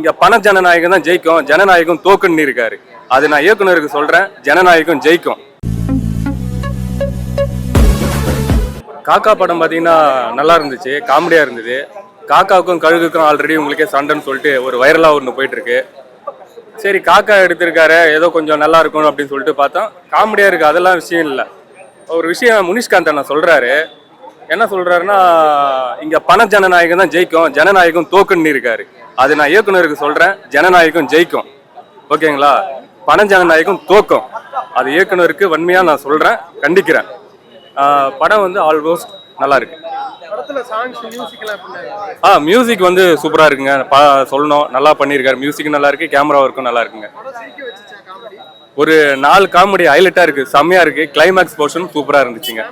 இங்க பண ஜனநாயகம் தான் ஜெயிக்கும். ஜனநாயகம் தோக்குன்னு இருக்காரு. அது நான் இயக்குனருக்கு சொல்றேன். ஜனநாயகம் ஜெயிக்கும். காக்கா படம் பார்த்தீங்கன்னா நல்லா இருந்துச்சு. காமெடியாக இருந்தது. காக்காவுக்கும் கழுகுக்கும் ஆல்ரெடி உங்களுக்கே சண்டைன்னு சொல்லிட்டு ஒரு வைரலாக ஒன்று போயிட்டு இருக்கு சரி காக்கா எடுத்திருக்காரு. ஏதோ கொஞ்சம் நல்லா இருக்கும் அப்படின்னு சொல்லிட்டு பார்த்தோம். காமெடியாக இருக்கு. அதெல்லாம் விஷயம் இல்லை. ஒரு விஷயம் முனிஷ்காந்த் அண்ணா சொல்றாரு. என்ன சொல்றாருன்னா இங்க பண ஜனநாயகம் தான் ஜெயிக்கும். ஜனநாயகம் தோக்குன்னு இருக்காரு. அது நான் இயக்குனருக்கு சொல்றேன் ஜனநாயகம் ஜெயிக்கும். ஓகேங்களா? பண ஜனநாயகம் தோக்கும். அது இயக்குனருக்கு வன்மையா நான் சொல்றேன் கண்டிக்கிறேன். படம் வந்து ஆல்மோஸ்ட் நல்லா இருக்கு. ஆ மியூசிக் வந்து சூப்பரா இருக்குங்க. பா சொல்லணும். நல்லா பண்ணியிருக்காரு. மியூசிக் நல்லா இருக்கு கேமரா ஒர்க்கும் நல்லா இருக்குங்க. ஒரு நாலு காமெடி ஹைலைட்டா இருக்கு. செம்மையா இருக்கு. கிளைமேக்ஸ் போர்ஷன் சூப்பரா இருந்துச்சுங்க.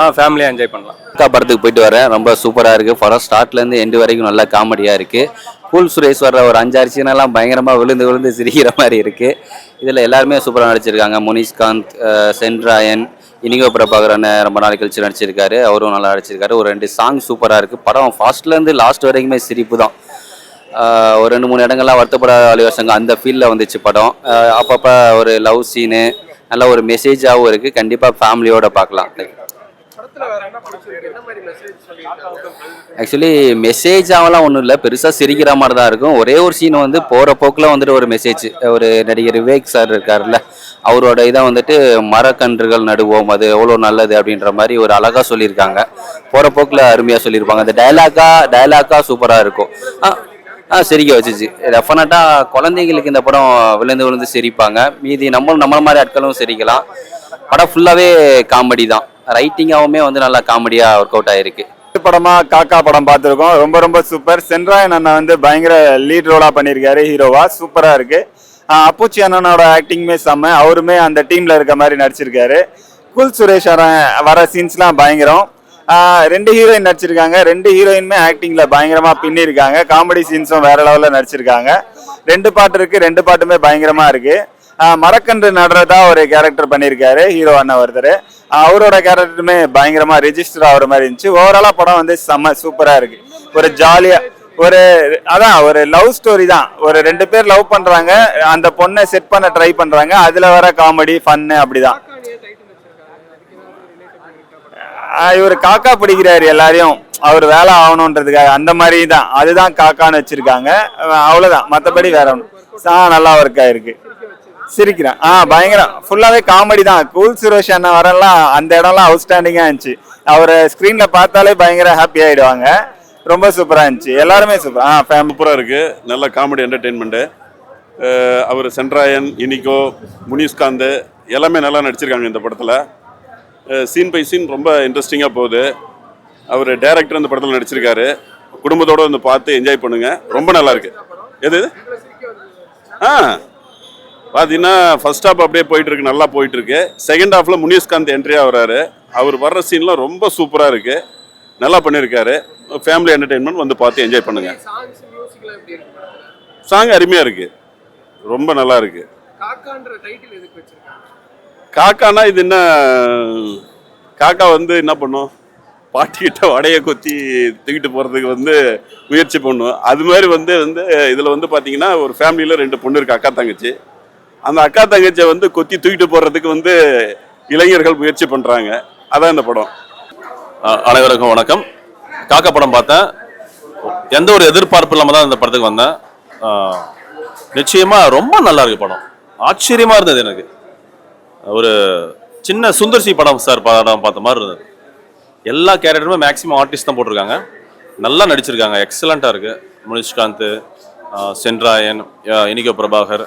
ஆ ஃபேமிலியா என்ஜாய் பண்ணலாம். அக்கா படத்துக்கு போயிட்டு வரேன். ரொம்ப சூப்பராக இருக்குது படம் ஸ்டார்ட்லேருந்து எண்டு வரைக்கும் நல்லா காமெடியாக இருக்குது கூல் சுரேஷ் வர்ற ஒரு அஞ்சாறு சீனெல்லாம் பயங்கரமாக விழுந்து விழுந்து சிரிக்கிற மாதிரி இருக்குது இதில் எல்லாருமே சூப்பராக நடிச்சிருக்காங்க. முனிஷ்காந்த் சென்ட்ராயன் இனிகோ பிரபாகரன் ரொம்ப நாள் கழிச்சு நடிச்சிருக்காரு. அவரும் நல்லா நடிச்சிருக்காரு. ஒரு ரெண்டு சாங் சூப்பராக இருக்குது படம் ஃபர்ஸ்ட்லேருந்து லாஸ்ட் வரைக்குமே சிரிப்பு தான். ஒரு ரெண்டு மூணு இடங்கள்லாம் வருத்தப்படாத அலிவாசங்க அந்த ஃபீல்டில் வந்துச்சு படம். அப்பப்போ ஒரு லவ் சீனு நல்ல ஒரு மெசேஜாகவும் இருக்குது கண்டிப்பாக ஃபேமிலியோட பார்க்கலாம். மெசேஜ் ஆக்சுவலி மெசேஜாவெல்லாம் ஒன்றும் இல்லை. பெருசாக சிரிக்கிற மாதிரி தான் இருக்கும். ஒரே ஒரு சீன் வந்து போகிற போக்கில் வந்துட்டு ஒரு மெசேஜ் ஒரு நடிகர் விவேக் சார் இருக்கார்ல அவரோட இதை வந்துட்டு மரக்கன்றுகள் நடுவோம் அது எவ்வளோ நல்லது அப்படின்ற மாதிரி ஒரு அழகாக சொல்லியிருக்காங்க. போகிற போக்கில் அருமையாக சொல்லியிருப்பாங்க. அந்த டைலாக்காக டைலாக்காக சூப்பராக இருக்கும். ஆ ஆ சிரிக்க வச்சுச்சு. டெஃபினட்டாக குழந்தைங்களுக்கு இந்த படம் விழுந்து விழுந்து சிரிப்பாங்க. மீதி நம்மளும் நம்மள மாதிரி ஆட்களும் சிரிக்கலாம். படம் ஃபுல்லாகவே காமெடி தான். ரைட்டிங்காகவுமே வந்து நல்லா காமெடியாக ஒர்க் அவுட் ஆகிருக்கு படமா காக்கா படம் பார்த்துருக்கோம். ரொம்ப ரொம்ப சூப்பர் சென்ட்ராயன் அண்ணா வந்து பயங்கர லீட் ரோலா பண்ணியிருக்காரு. ஹீரோவா சூப்பரா இருக்கு. அப்போச்சி அண்ணனோட ஆக்டிங்குமே செம்ம. அவருமே அந்த டீம்ல இருக்க மாதிரி நடிச்சிருக்காரு. குல் சுரேஷ் வர சீன்ஸ்லாம் பயங்கரம். ரெண்டு ஹீரோயின் நடிச்சிருக்காங்க. ரெண்டு ஹீரோயினுமே ஆக்டிங்ல பயங்கரமா பின்னிருக்காங்க. காமெடி சீன்ஸும் வேற லெவலில் நடிச்சிருக்காங்க. ரெண்டு பாட்டு இருக்கு. ரெண்டு பாட்டுமே பயங்கரமா இருக்கு. மரக்கன்று நடுறதா ஒரு கேரக்டர் பண்ணியிருக்காரு ஹீரோ அண்ணன் ஒருத்தர். அவரோட கேரக்டருமே பயங்கரமா ரிஜிஸ்டர் ஆகிற மாதிரி இருந்துச்சு. ஓவராலாக படம் வந்து செம்ம சூப்பராக இருக்கு. ஒரு ஜாலியாக ஒரு அதான் ஒரு லவ் ஸ்டோரி தான். ஒரு ரெண்டு பேர் லவ் பண்றாங்க அந்த பொண்ணை செட் பண்ண ட்ரை பண்றாங்க அதுல வர காமெடி ஃபன்னு அப்படிதான். இவர் காக்கா பிடிக்கிறாரு எல்லாரையும். அவர் வேலை ஆகணுன்றதுக்காக அந்த மாதிரி தான் அதுதான் காக்கான்னு வச்சிருக்காங்க. அஹ் அவ்வளவுதான். மற்றபடி வேற ஒன்று ஆ நல்லா ஒர்க் ஆயிருக்கு. சிரிக்கிறேன். ஆ பயங்கரம். ஃபுல்லாவே காமெடி தான். கூல் சுரேஷ் அண்ணன் வரலாம். அந்த இடம்லாம் அவுட்ஸ்டாண்டிங்காக இருந்துச்சு. அவரை ஸ்க்ரீனில் பார்த்தாலே பயங்கர ஹாப்பி ஆகிடுவாங்க ரொம்ப சூப்பராக இருந்துச்சு. எல்லாருமே சூப்பர் ஆ ஃபேமிலி சூப்பராக இருக்குது நல்ல காமெடி என்டர்டெயின்மெண்ட்டு அவர் சென்ட்ராயன் இனிகோ முனிஷ்காந்த் எல்லாமே நல்லா நடிச்சிருக்காங்க இந்த படத்தில். சீன் பை சீன் ரொம்ப இன்ட்ரெஸ்டிங்காக போகுது. அவர் டேரக்டர் இந்த படத்தில் நடிச்சிருக்காரு. குடும்பத்தோடு வந்து பார்த்து என்ஜாய் பண்ணுங்கள் ரொம்ப நல்லா இருக்குது எது ஆ பார்த்தீங்கன்னா ஃபர்ஸ்ட் ஹாஃப் அப்படியே போயிட்டுருக்கு நல்லா போயிட்டுருக்கு செகண்ட் ஹாஃபில் முனிஷ்காந்த் என்ட்ரியாக ஆகிறாரு அவர் வர்ற சீன்லாம் ரொம்ப சூப்பராக இருக்குது நல்லா பண்ணியிருக்காரு ஃபேமிலி என்டர்டெயின்மெண்ட் வந்து பார்த்து என்ஜாய் பண்ணுங்க. சாங் அருமையாக இருக்கு ரொம்ப நல்லா இருக்கு. காக்கான்ற டைட்டில் எதுக்கு வச்சிருக்காங்க? காக்கானா இது என்ன காக்கா வந்து என்ன பண்ணும்? பாட்டிக்கிட்ட வடையை கொத்தி தூக்கிட்டு போகிறதுக்கு வந்து முயற்சி பண்ணும். அது மாதிரி வந்து வந்து இதில் வந்து பார்த்தீங்கன்னா ஒரு ஃபேமிலியில் ரெண்டு பொண்ணு இருக்கு அக்கா தங்கச்சி. அந்த அக்கா தங்கச்சியை வந்து கொத்தி தூக்கிட்டு போகிறதுக்கு வந்து இளைஞர்கள் முயற்சி பண்ணுறாங்க அதான் இந்த படம். அனைவருக்கும் வணக்கம். காக்கா படம் பார்த்தேன். எந்த ஒரு எதிர்பார்ப்பு இல்லாமல் தான் இந்த படத்துக்கு வந்தேன். நிச்சயமாக ரொம்ப நல்லா இருக்கு படம். ஆச்சரியமாக இருந்தது எனக்கு. ஒரு சின்ன சுந்தர்சி படம் சார் படம் பார்த்த மாதிரி இருந்தது. எல்லா கேரக்டருமே மேக்ஸிமம் ஆர்டிஸ்ட் தான் போட்டிருக்காங்க. நல்லா நடிச்சிருக்காங்க. எக்ஸலண்ட்டாக இருக்குது முனிஷ்காந்த் சென்ட்ராயன் இனிகோ பிரபாகர்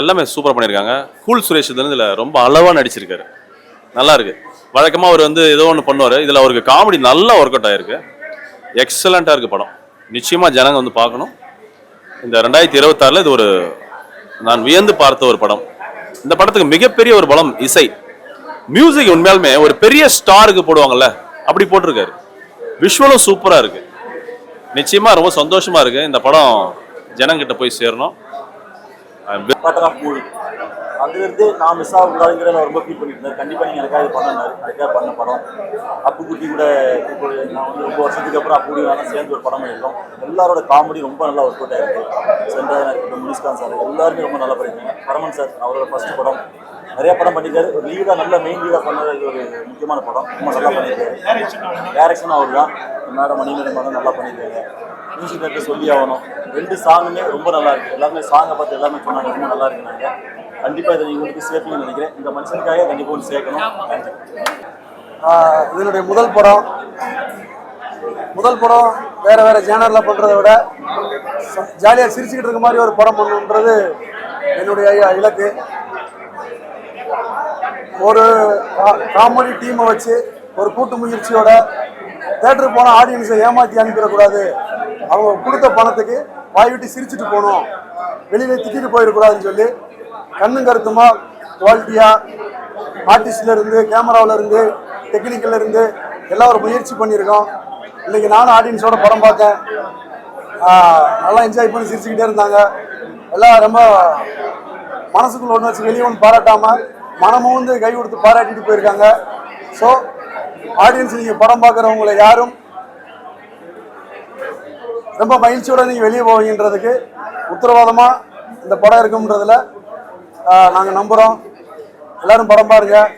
எல்லாமே சூப்பராக பண்ணியிருக்காங்க. கூல் சுரேஷ் இதில் ரொம்ப அளவாக நடிச்சிருக்காரு. நல்லா இருக்கு. வழக்கமாக அவர் வந்து ஏதோ ஒன்று பண்ணுவார். இதில் அவருக்கு காமெடி நல்லா ஒர்க் அவுட் ஆயிருக்கு. எக்ஸலண்ட்டாக இருக்குது படம். நிச்சயமாக ஜனங்க வந்து பார்க்கணும். இந்த ரெண்டாயிரத்தி இருபத்தாறில் இது ஒரு நான் வியந்து பார்த்த ஒரு படம். இந்த படத்துக்கு மிகப்பெரிய ஒரு பலம் இசை. மியூசிக் உண்மையாலுமே ஒரு பெரிய ஸ்டாருக்கு போடுவாங்கல்ல அப்படி போட்டிருக்காரு. விஷுவலும் சூப்பராக இருக்குது நிச்சயமாக ரொம்ப சந்தோஷமாக இருக்குது இந்த படம் ஜனங்கிட்ட போய் சேரணும். அதுலேருந்து நான் மிஸ் ஆகக்கூடாதுங்கிற நான் ரொம்ப ஃபீல் பண்ணியிருந்தேன் இருந்தேன் கண்டிப்பாக நீங்கள் எனக்காக இது அதுக்காக பண்ண படம். அப்புக்குட்டி கூட இப்போ நான் வந்து ரொம்ப வருஷத்துக்கு அப்புறம் அப்படி வேணா சேர்ந்து ஒரு படம் பண்ணியிருக்கோம். எல்லாரோட காமெடி ரொம்ப நல்லா ஒர்க் அவுட் ஆகிருக்கு சென்ட்ராஜன் இருக்கட்டும் முனிஸ்கான் சார் எல்லாருமே ரொம்ப நல்லா பண்ணியிருக்காங்க. பரமன் சார் அவரோட ஃபர்ஸ்ட் படம். நிறைய படம் பண்ணியிருக்காரு. ஒரு லீடாக நல்ல மெயின் லீடாக பண்ணது இது ஒரு முக்கியமான படம். ரொம்ப நல்லா பண்ணியிருக்காரு. டேரக்ஷனும் அவர் தான் மேடம் மணிமேடம் மேடம் நல்லா பண்ணியிருக்காங்க. மியூசிக் டேரக்டர் சொல்லி ஆகணும். ரெண்டு சாங்குமே ரொம்ப நல்லா இருக்கு. எல்லாருமே சாங்கை பார்த்து எல்லாமே சொன்னாங்க. ரொம்ப நல்லா இருக்குனாங்க கண்டிப்பாக இதை உங்களுக்கு சேர்ப்பீங்கன்னு நினைக்கிறேன். இந்த மனுஷனுக்காக கண்டிப்பாக ஒன்று சேர்க்கணும். இதனுடைய முதல் படம் முதல் படம் வேற வேற ஜேனரில் பண்ணுறதை விட ஜாலியாக சிரிச்சுக்கிட்டு இருக்க மாதிரி ஒரு படம் பண்ணணுன்றது என்னுடைய இலக்கு. ஒரு காமெடி டீமை வச்சு ஒரு கூட்டு முயற்சியோட தேட்டருக்கு போன ஆடியன்ஸை ஏமாற்றி அனுப்பிடக்கூடாது. அவங்க கொடுத்த பணத்துக்கு வாய் விட்டு சிரிச்சுட்டு போகணும். வெளியில திட்டிட்டு போயிடக்கூடாதுன்னு சொல்லி கண்ணும் கருத்துமா? குவாலிட்டியாக ஆர்டிஸ்ட்ல இருந்து கேமராவில் இருந்து டெக்னிக்கல்ல இருந்து எல்லாம் ஒரு முயற்சி பண்ணியிருக்கோம். இன்னைக்கு நானும் ஆடியன்ஸோட படம் பார்த்தேன். நல்லா என்ஜாய் பண்ணி சிரிச்சுக்கிட்டே இருந்தாங்க. எல்லாம் ரொம்ப மனசுக்குள்ள ஒன்று வச்சு வெளியே ஒன்று பாராட்டாம மனமும் வந்து கை கொடுத்து பாராட்டிட்டு போயிருக்காங்க. ஸோ ஆடியன்ஸ் நீங்கள் படம் பார்க்குறவங்களை யாரும் ரொம்ப மகிழ்ச்சியோட நீங்கள் வெளியே போவீங்கன்றதுக்கு உத்தரவாதமாக இந்த படம் இருக்குன்றதுல நாங்கள் நம்புகிறோம் எல்லாரும் படம் பாருங்கள்